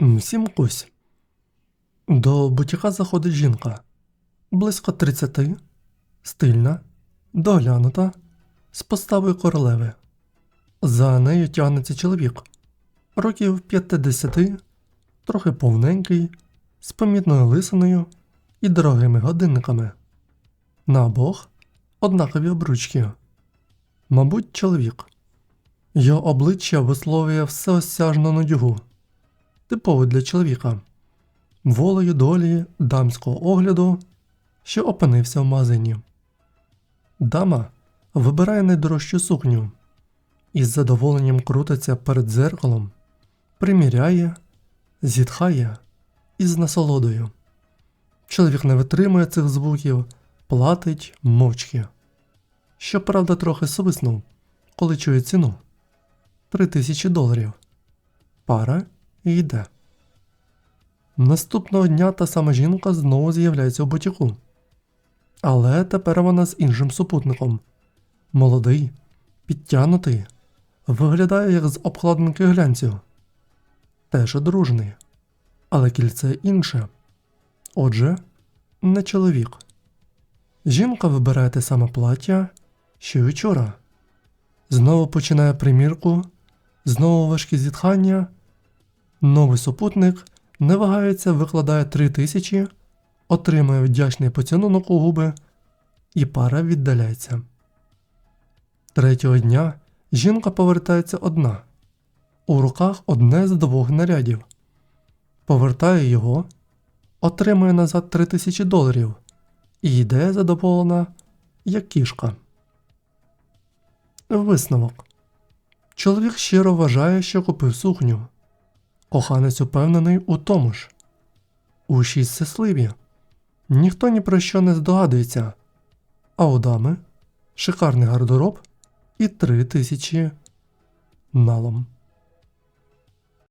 Всім кусь. До бутіка заходить жінка. Близько 30, стильна, доглянута, з поставою королеви. За нею тягнеться чоловік, років 50, трохи повненький, з помітною лисиною і дорогими годинниками. На обох однакові обручки. Мабуть, чоловік. Його обличчя висловлює всеосяжну нудьгу, типово для чоловіка, волею долі дамського огляду, що опинився в магазині. Дама вибирає найдорожчу сукню і з задоволенням крутиться перед дзеркалом, приміряє, зітхає і з насолодою. Чоловік не витримує цих звуків, платить мовчки. Щоправда, трохи свиснув, коли чує ціну. Три тисячі доларів. Пара йде. Наступного дня та сама жінка знову з'являється в бутіку. Але тепер вона з іншим супутником. Молодий, підтянутий, виглядає як з обкладинки глянцю. Теж одружений. Але кільце інше. Отже, не чоловік. Жінка вибирає те саме плаття, що й вчора. Знову починає примірку, знову важкі зітхання. Новий супутник не вагається, викладає три тисячі, отримує вдячний поцілунок у губи, і пара віддаляється. Третього дня жінка повертається одна. У руках одне з двох нарядів. Повертає його, отримує назад три тисячі доларів і йде задоволена, як кішка. Висновок. Чоловік щиро вважає, що купив сукню. Коханець упевнений у тому ж. уші щасливі. Ніхто ні про що не здогадується. А у дами шикарний гардероб і три тисячі налом.